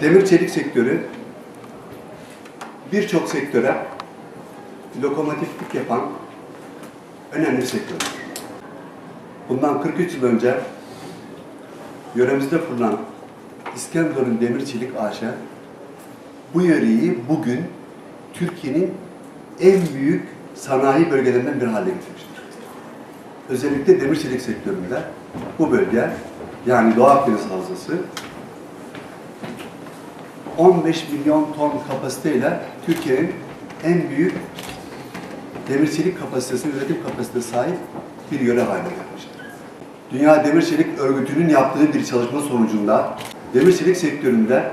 Demir çelik sektörü birçok sektöre lokomotiflik yapan önemli bir sektördür. Bundan 43 yıl önce yöremizde kurulan İskenderun Demir Çelik AŞ bu yöreyi bugün Türkiye'nin en büyük sanayi bölgelerinden bir hale getirmiştir. Özellikle demir çelik sektöründe bu bölge yani Doğu Akdeniz Havzası 15 milyon ton kapasiteyle Türkiye'nin en büyük demir çelik kapasitesine, üretim kapasitesine sahip bir yöre haline gelmiştir. Dünya Demir Çelik Örgütü'nün yaptığı bir çalışma sonucunda demir çelik sektöründe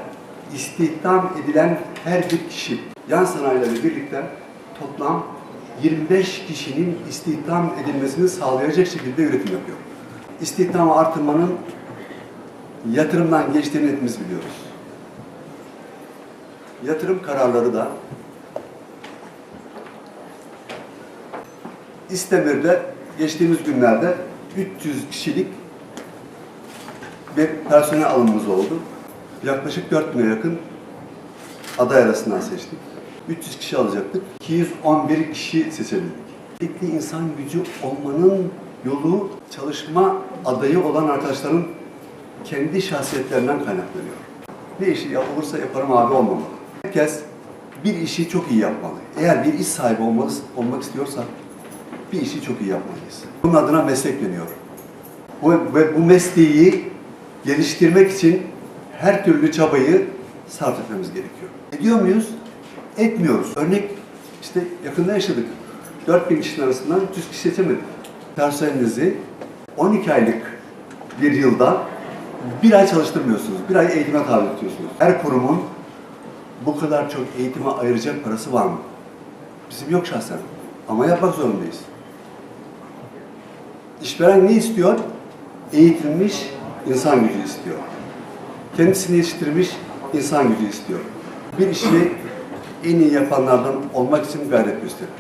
istihdam edilen her bir kişi yan sanayilerle birlikte toplam 25 kişinin istihdam edilmesini sağlayacak şekilde üretim yapıyor. İstihdamı artırmanın yatırımdan geçtiğini hepimiz biliyoruz. Yatırım kararları da İstemir'de geçtiğimiz günlerde 300 kişilik bir personel alımımız oldu. Yaklaşık 4000'e yakın aday arasından seçtik. 300 kişi alacaktık. 211 kişi seçebildik. Nitelikli insan gücü olmanın yolu çalışma adayı olan arkadaşların kendi şahsiyetlerinden kaynaklanıyor. Ne işi yap- olursa yaparım abi olmamalı. Herkes bir işi çok iyi yapmalı. Eğer bir iş sahibi olmak, olmak istiyorsak bir işi çok iyi yapmalıyız. Bunun adına meslek deniyor. Bu, ve bu mesleği geliştirmek için her türlü çabayı sarf etmemiz gerekiyor. Ediyor muyuz? Etmiyoruz. Örnek işte yakında yaşadık. 4000 kişinin arasından 300 kişi seçemedik. Personelinizi 12 aylık bir yılda bir ay çalıştırmıyorsunuz. Bir ay eğitime tabi tutuyorsunuz. Her kurumun bu kadar çok eğitime ayıracak parası var mı? Bizim yok şahsen. Ama yapmak zorundayız. İşveren ne istiyor? Eğitilmiş insan gücü istiyor. Kendisini yetiştirmiş insan gücü istiyor. Bir işi en iyi yapanlardan olmak için gayret gösteriyor.